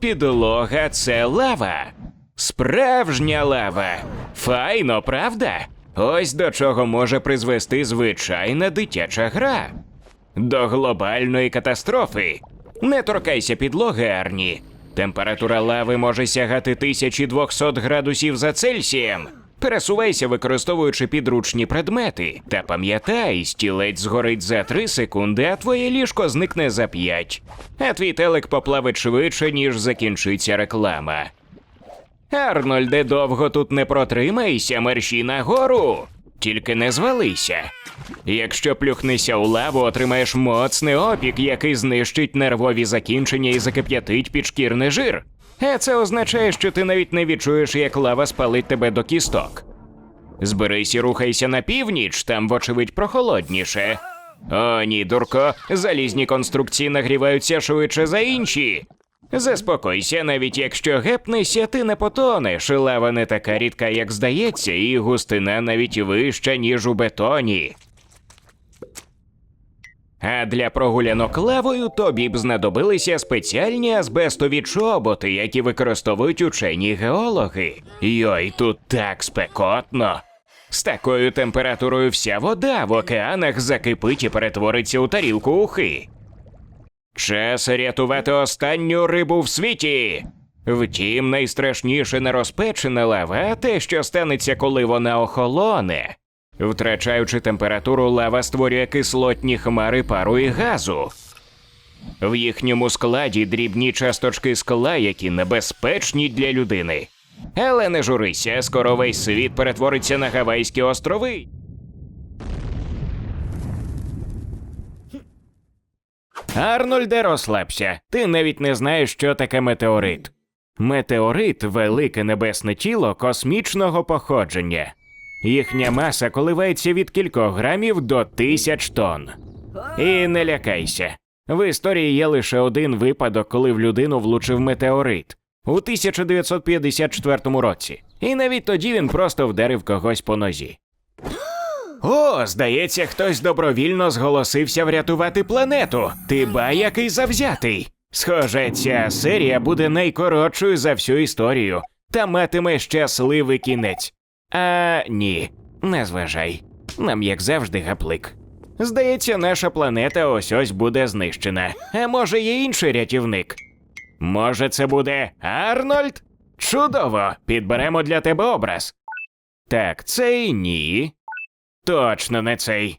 Підлога це лава. Справжня лава. Файно, правда? Ось до чого може призвести звичайна дитяча гра. До глобальної катастрофи. Не торкайся підлоги, Арні. Температура лави може сягати 1200 градусів за Цельсієм. Пересувайся, використовуючи підручні предмети. Та пам'ятай, стілець згорить за 3 секунди, а твоє ліжко зникне за 5. А твій телек поплавить швидше, ніж закінчиться реклама. Арнольде, довго тут не протримайся, мерщій нагору. Тільки не звалися. Якщо плюхнешся у лаву, отримаєш моцний опік, який знищить нервові закінчення і закип'ятить підшкірний жир. А це означає, що ти навіть не відчуєш, як лава спалить тебе до кісток. Зберись і рухайся на північ, там, вочевидь, прохолодніше. О, ні, дурко, залізні конструкції нагріваються швидше за інші. Заспокойся, навіть якщо гепнешся, ти не потонеш. Лава не така рідка, як здається, і густина навіть вища, ніж у бетоні. А для прогулянок лавою тобі б знадобилися спеціальні азбестові чоботи, які використовують учені геологи. Йой, тут так спекотно. З такою температурою вся вода в океанах закипить і перетвориться у тарілку ухи. Час рятувати останню рибу в світі. Втім, найстрашніше не розпечена лава, а те, що станеться, коли вона охолоне. Втрачаючи температуру, лава створює кислотні хмари пару і газу. В їхньому складі дрібні часточки скла, які небезпечні для людини. Але не журися, скоро весь світ перетвориться на Гавайські острови. Арнольде, розслабся. Ти навіть не знаєш, що таке метеорит. Метеорит велике небесне тіло космічного походження. Їхня маса коливається від кількох грамів до тисяч тонн. І не лякайся. В історії є лише один випадок, коли в людину влучив метеорит у 1954 році. І навіть тоді він просто вдарив когось по нозі. О, здається, хтось добровільно зголосився врятувати планету. Ти ба який завзятий. Схоже, ця серія буде найкоротшою за всю історію та матиме щасливий кінець. А ні, не зважай. Нам, як завжди, гаплик. Здається, наша планета ось ось буде знищена. А може, є інший рятівник? Може, це буде Арнольд? Чудово! Підберемо для тебе образ. Так, цей ні. Точно не цей.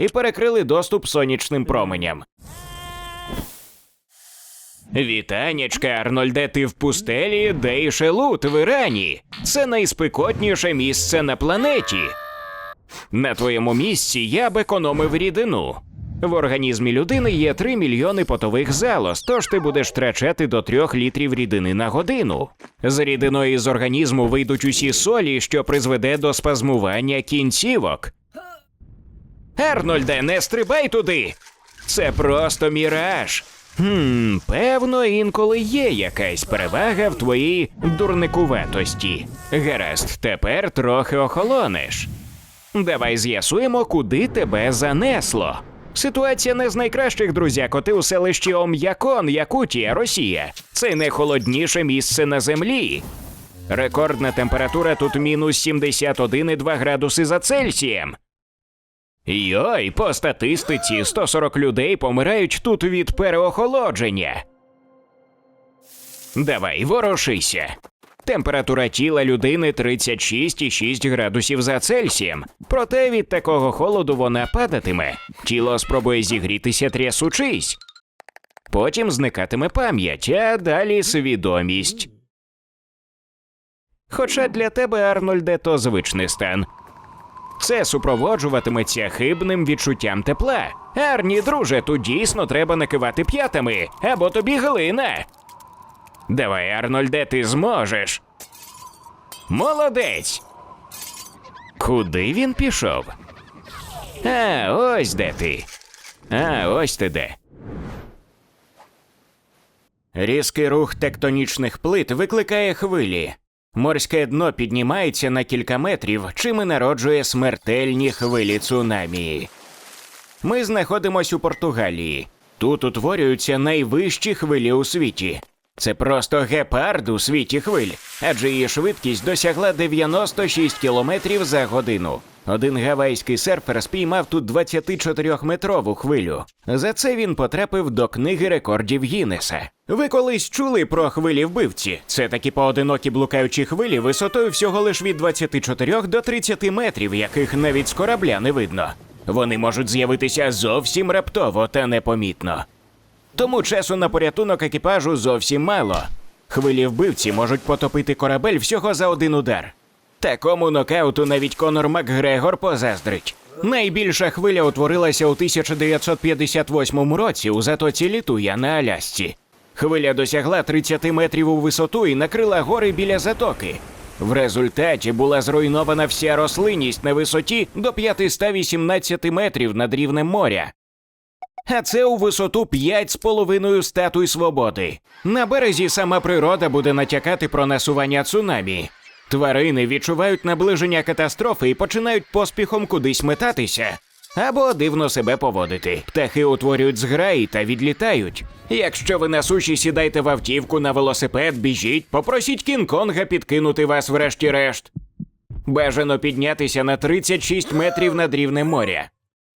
і перекрили доступ сонячним променям. Вітанечка, Арнольде, ти в пустелі Дейшелут в Ірані. Це найспекотніше місце на планеті. На твоєму місці я б економив рідину. В організмі людини є 3 мільйони потових залоз, тож ти будеш втрачати до 3 літрів рідини на годину. З рідиною з організму вийдуть усі солі, що призведе до спазмування кінцівок. Арнольде, не стрибай туди! Це просто міраж. Хм, певно, інколи є якась перевага в твоїй дурникуватості. Гаразд, тепер трохи охолонеш. Давай з'ясуємо, куди тебе занесло. Ситуація не з найкращих, друзяко. Ти у селищі Ом'якон, Якутія, Росія. Це найхолодніше місце на землі. Рекордна температура тут мінус 71,2 градуси за Цельсієм. Йой, по статистиці 140 людей помирають тут від переохолодження. Давай, ворушися. Температура тіла людини 36,6 градусів за Цельсієм. Проте від такого холоду вона падатиме. Тіло спробує зігрітися трясучись. Потім зникатиме пам'ять, а далі свідомість. Хоча для тебе, Арнольде, то звичний стан. Це супроводжуватиметься хибним відчуттям тепла. Арні, друже, тут дійсно треба накивати п'ятами, або тобі глина. Давай, Арнольде, ти зможеш. Молодець. Куди він пішов? А, ось де ти. А, ось ти де. Різкий рух тектонічних плит викликає хвилі. Морське дно піднімається на кілька метрів, чим і народжує смертельні хвилі цунамі. Ми знаходимося у Португалії. Тут утворюються найвищі хвилі у світі. Це просто гепард у світі хвиль, адже її швидкість досягла 96 кілометрів за годину. Один гавайський серфер спіймав тут 24-метрову хвилю. За це він потрапив до книги рекордів Гіннеса. Ви колись чули про хвилі вбивці? Це такі поодинокі блукаючі хвилі висотою всього лиш від 24 до 30 метрів, яких навіть з корабля не видно. Вони можуть з'явитися зовсім раптово та непомітно. Тому часу на порятунок екіпажу зовсім мало. Хвилі вбивці можуть потопити корабель всього за один удар. Такому нокауту навіть Конор Макгрегор позаздрить. Найбільша хвиля утворилася у 1958 році у затоці Літуя на Алясці. Хвиля досягла 30 метрів у висоту і накрила гори біля затоки. В результаті була зруйнована вся рослинність на висоті до 518 метрів над рівнем моря. А це у висоту 5,5 статуй свободи. На березі сама природа буде натякати про насування цунамі. Тварини відчувають наближення катастрофи і починають поспіхом кудись метатися. Або дивно себе поводити. Птахи утворюють зграї та відлітають. Якщо ви на суші сідайте в автівку на велосипед, біжіть, попросіть Кінг-Конга підкинути вас врешті-решт. Бажано піднятися на 36 метрів над рівнем моря.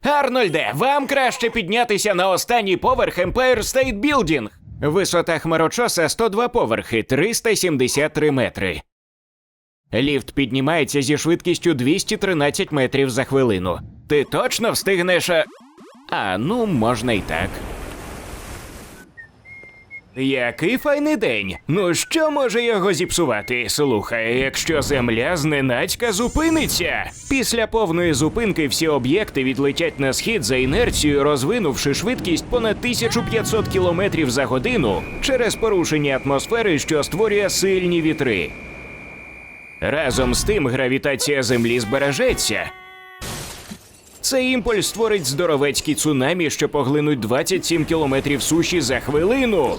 Арнольде, вам краще піднятися на останній поверх Empire State Building. Висота хмарочоса 102 поверхи, 373 метри. Ліфт піднімається зі швидкістю 213 метрів за хвилину. Ти точно встигнеш. а- ну, можна й так. Який файний день. Ну що може його зіпсувати? Слухай, якщо земля зненацька зупиниться. Після повної зупинки всі об'єкти відлетять на схід за інерцією, розвинувши швидкість понад 1500 км за годину через порушення атмосфери, що створює сильні вітри. Разом з тим гравітація Землі збережеться. Цей імпульс створить здоровецькі цунамі, що поглинуть 27 кілометрів суші за хвилину.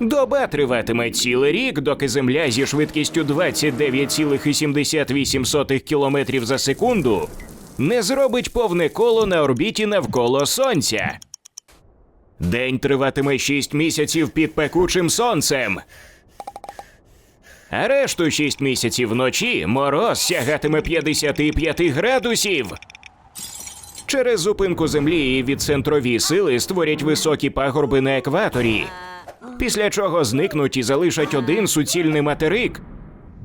Доба триватиме цілий рік, доки Земля зі швидкістю 29,78 кілометрів за секунду не зробить повне коло на орбіті навколо Сонця. День триватиме 6 місяців під пекучим сонцем. А решту 6 місяців вночі мороз сягатиме 55 градусів. Через зупинку землі її відцентрові сили створять високі пагорби на екваторі, після чого зникнуть і залишать один суцільний материк,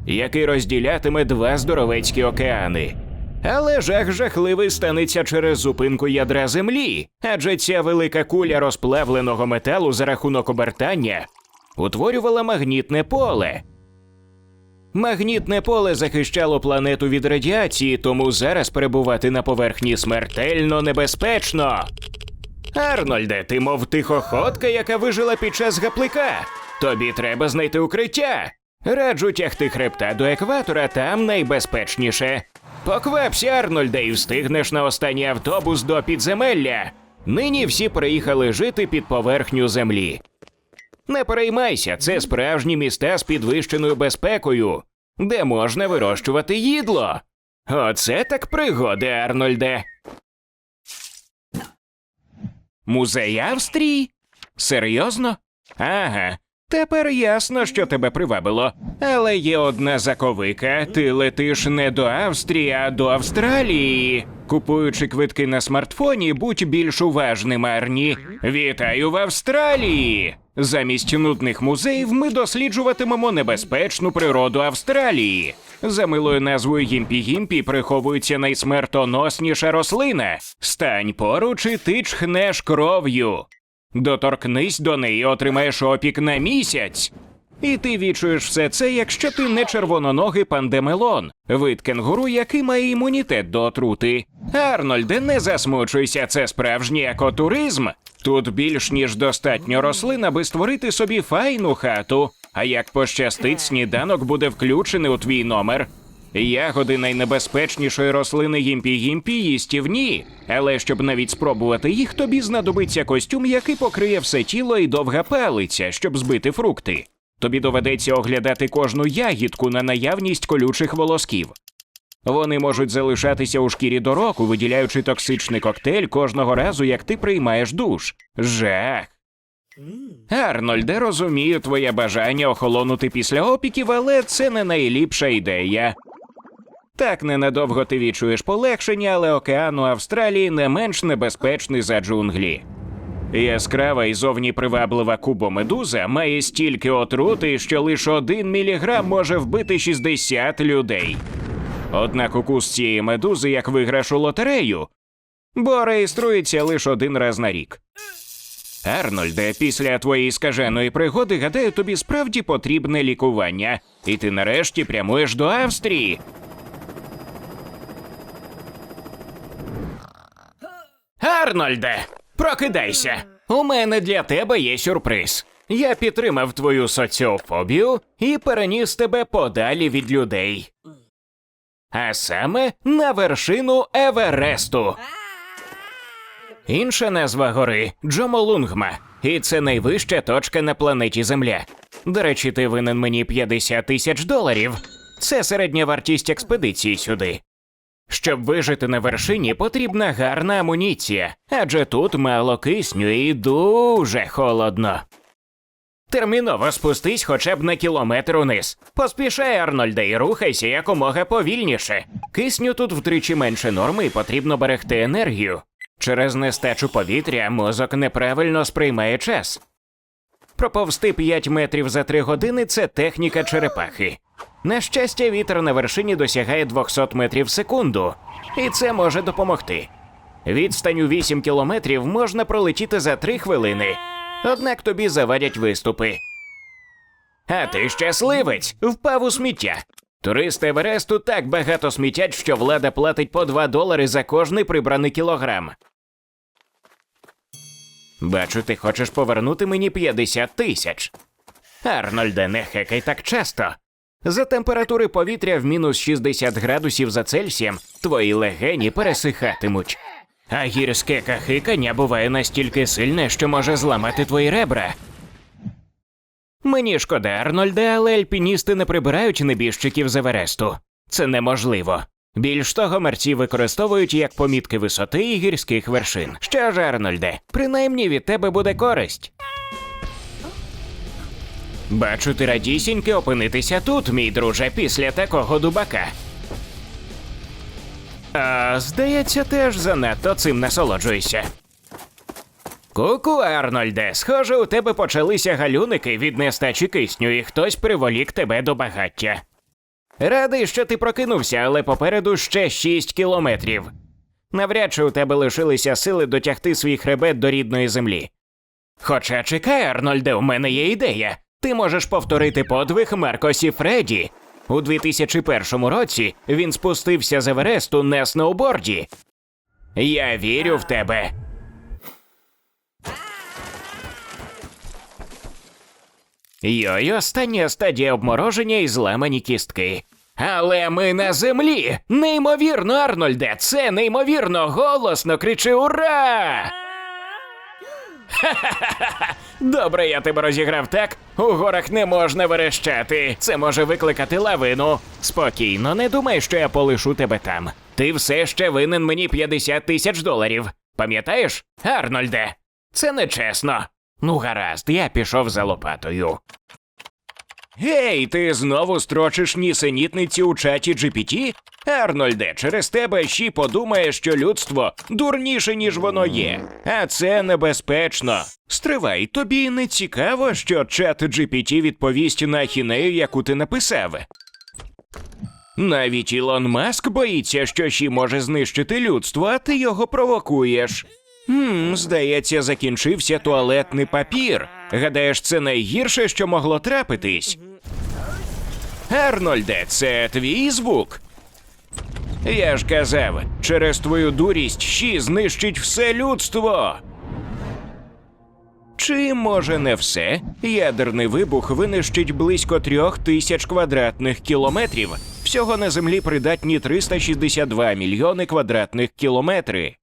який розділятиме два здоровецькі океани. Але жах жахливий станеться через зупинку ядра землі, адже ця велика куля розплавленого металу за рахунок обертання утворювала магнітне поле. Магнітне поле захищало планету від радіації, тому зараз перебувати на поверхні смертельно небезпечно. Арнольде, ти мов тихоходка, яка вижила під час гаплика. Тобі треба знайти укриття. Раджу тягти хребта до екватора, там найбезпечніше. Поквапся, Арнольде, і встигнеш на останній автобус до підземелля. Нині всі приїхали жити під поверхню землі. Не переймайся, це справжні міста з підвищеною безпекою, де можна вирощувати їдло. Оце так пригоди, Арнольде. Музей Австрії? Серйозно? Ага. Тепер ясно, що тебе привабило. Але є одна заковика: ти летиш не до Австрії, а до Австралії. Купуючи квитки на смартфоні, будь більш уважним, Арні. Вітаю в Австралії! Замість нудних музеїв ми досліджуватимемо небезпечну природу Австралії. За милою назвою Гімпі-Гімпі приховується найсмертоносніша рослина. Стань поруч і ти чхнеш кров'ю. Доторкнись до неї, отримаєш опік на місяць. І ти відчуєш все це, якщо ти не червононогий пандемелон, вид кенгуру, який має імунітет до отрути. Арнольде, не засмучуйся, це справжній екотуризм. Тут більш ніж достатньо рослин, аби створити собі файну хату. А як пощастить, сніданок буде включений у твій номер. Ягоди найнебезпечнішої рослини гімпі-гімпі їстівні, але щоб навіть спробувати їх, тобі знадобиться костюм, який покриє все тіло і довга палиця, щоб збити фрукти. Тобі доведеться оглядати кожну ягідку на наявність колючих волосків. Вони можуть залишатися у шкірі до року, виділяючи токсичний коктейль кожного разу, як ти приймаєш душ. Жах. Арнольде, розумію твоє бажання охолонути після опіків, але це не найліпша ідея. Так ненадовго ти відчуєш полегшення, але океан у Австралії не менш небезпечний за джунглі. Яскрава і зовні приваблива кубомедуза має стільки отрути, що лише один міліграм може вбити 60 людей. Однак укус цієї медузи як виграш у лотерею, бо реєструється лише один раз на рік. Арнольде, після твоєї скаженої пригоди, гадаю, тобі справді потрібне лікування, і ти нарешті прямуєш до Австрії. Арнольде, прокидайся. У мене для тебе є сюрприз. Я підтримав твою соціофобію і переніс тебе подалі від людей. А саме на вершину Евересту. Інша назва гори Джомолунгма, і це найвища точка на планеті Земля. До речі, ти винен мені 50 тисяч доларів. Це середня вартість експедиції сюди. Щоб вижити на вершині, потрібна гарна амуніція, адже тут мало кисню і дуже холодно. Терміново спустись хоча б на кілометр униз. Поспішай, Арнольде, і рухайся якомога повільніше. Кисню тут втричі менше норми і потрібно берегти енергію. Через нестачу повітря мозок неправильно сприймає час. Проповсти 5 метрів за 3 години це техніка черепахи. На щастя, вітер на вершині досягає 200 метрів в секунду, і це може допомогти. Відстань у 8 кілометрів можна пролетіти за 3 хвилини, однак тобі завадять виступи. А ти щасливець, впав у сміття. Туристи Евересту так багато смітять, що влада платить по 2 долари за кожний прибраний кілограм. Бачу, ти хочеш повернути мені 50 тисяч. Арнольде, не хекай так часто. За температури повітря в мінус 60 градусів за Цельсієм твої легені пересихатимуть. А гірське кахикання буває настільки сильне, що може зламати твої ребра. Мені шкода, Арнольде, але альпіністи не прибирають небіжчиків з Евересту. Це неможливо. Більш того, мерці використовують як помітки висоти і гірських вершин. Що ж, Арнольде, принаймні від тебе буде користь. Бачу, ти радісіньки опинитися тут, мій друже, після такого дубака. А, здається, теж занадто цим насолоджуєшся. Ку-ку, Арнольде, схоже, у тебе почалися галюники від нестачі кисню, і хтось приволік тебе до багаття. Радий, що ти прокинувся, але попереду ще 6 кілометрів. Навряд чи у тебе лишилися сили дотягти свій хребет до рідної землі. Хоча чекай, Арнольде, у мене є ідея. Ти можеш повторити подвиг Маркосі Фредді. У 2001 році він спустився з Евересту на сноуборді. Я вірю в тебе. Йой, остання стадія обмороження і зламані кістки. Але ми на землі! Неймовірно, Арнольде! Це неймовірно! Голосно кричи Ура! Добре, я тебе розіграв так. У горах не можна верещати. Це може викликати лавину. Спокійно, не думай, що я полишу тебе там. Ти все ще винен мені 50 тисяч доларів. Пам'ятаєш, Арнольде? Це нечесно. Ну, гаразд, я пішов за лопатою. Гей, ти знову строчиш нісенітниці у чаті GPT? Арнольде, через тебе ще подумає, що людство дурніше, ніж воно є. А це небезпечно. Стривай, тобі не цікаво, що чат GPT відповість на ахінею, яку ти написав. Навіть Ілон Маск боїться, що Ші може знищити людство, а ти його провокуєш. Хм, здається, закінчився туалетний папір. Гадаєш, це найгірше, що могло трапитись? Арнольде, це твій звук. Я ж казав, через твою дурість Ші знищить все людство. Чи може не все? Ядерний вибух винищить близько трьох тисяч квадратних кілометрів. Всього на землі придатні 362 мільйони квадратних кілометри.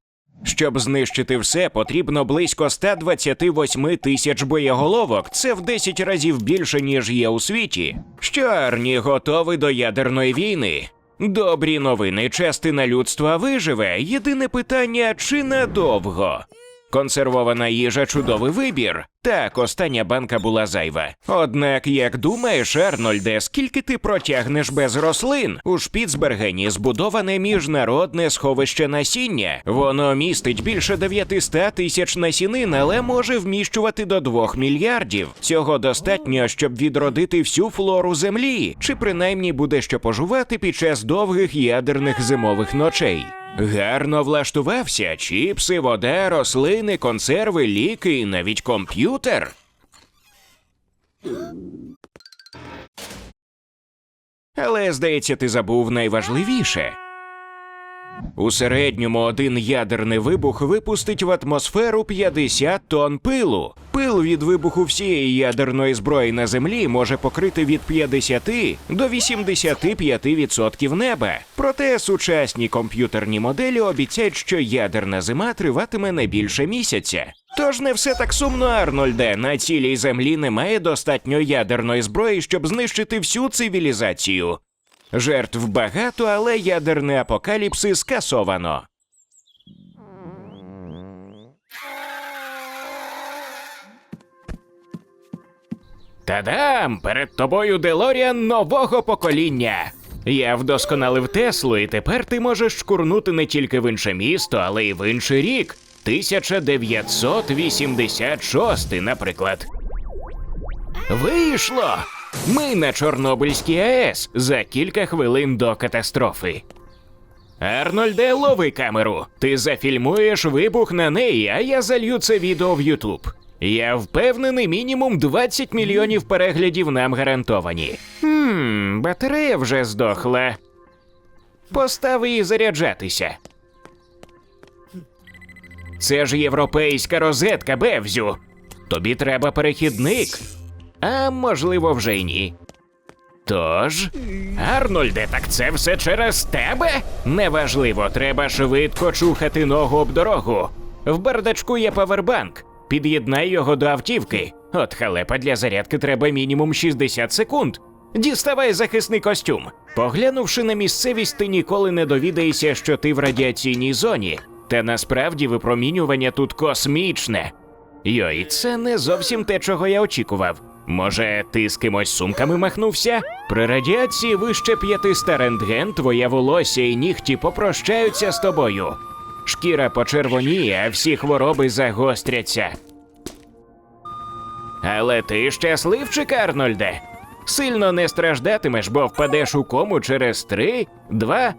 Щоб знищити все, потрібно близько 128 тисяч боєголовок. Це в 10 разів більше, ніж є у світі. Що Арні готові до ядерної війни. Добрі новини, частина людства виживе. Єдине питання чи надовго. Консервована їжа чудовий вибір. Так, остання банка була зайва. Однак, як думаєш, Арнольде, скільки ти протягнеш без рослин? У Шпіцбергені збудоване міжнародне сховище насіння. Воно містить більше 900 тисяч насінин, але може вміщувати до 2 мільярдів. Цього достатньо, щоб відродити всю флору землі, чи принаймні буде що пожувати під час довгих ядерних зимових ночей. Гарно влаштувався чіпси, вода, рослини, консерви, ліки і навіть комп'ютер. Але, здається, ти забув найважливіше. У середньому один ядерний вибух випустить в атмосферу 50 тонн пилу. Пил від вибуху всієї ядерної зброї на землі може покрити від 50 до 85% неба. Проте сучасні комп'ютерні моделі обіцяють, що ядерна зима триватиме не більше місяця. Тож не все так сумно, Арнольде. На цілій землі немає достатньо ядерної зброї, щоб знищити всю цивілізацію. Жертв багато, але ядерний апокаліпсис скасовано. Та-дам! Перед тобою Делоріан нового покоління. Я вдосконалив Теслу, і тепер ти можеш шкурнути не тільки в інше місто, але й в інший рік. 1986, наприклад. Вийшло! Ми на Чорнобильській АЕС за кілька хвилин до катастрофи. Арнольде, лови камеру. Ти зафільмуєш вибух на неї, а я залью це відео в Ютуб. Я впевнений, мінімум 20 мільйонів переглядів нам гарантовані. Хм, батарея вже здохла. Постав її заряджатися. Це ж європейська розетка, Бевзю. Тобі треба перехідник. А можливо, вже й ні. Тож, Арнольде, так це все через тебе? Неважливо, треба швидко чухати ногу об дорогу. В бардачку є павербанк. Під'єднай його до автівки. От халепа для зарядки треба мінімум 60 секунд. Діставай захисний костюм. Поглянувши на місцевість, ти ніколи не довідаєшся, що ти в радіаційній зоні. Та насправді випромінювання тут космічне. Йой, це не зовсім те, чого я очікував. Може, ти з кимось сумками махнувся? При радіації вище 500 рентген, твоє волосся і нігті попрощаються з тобою. Шкіра почервоніє, а всі хвороби загостряться. Але ти щасливчик, Арнольде. Сильно не страждатимеш, бо впадеш у кому через три, два.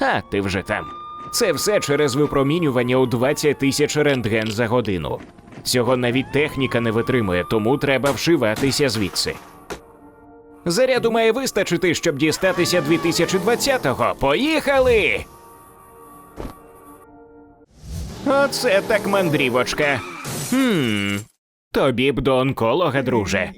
А ти вже там. Це все через випромінювання у 20 тисяч рентген за годину. Цього навіть техніка не витримує, тому треба вшиватися звідси. Заряду має вистачити, щоб дістатися 2020-го. Поїхали! Оце так мандрівочка. Хм, тобі б до онколога, друже.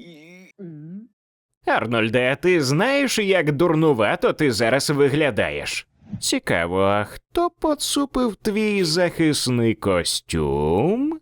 Арнольде, ти знаєш, як дурнувато ти зараз виглядаєш? Цікаво, а хто поцупив твій захисний костюм?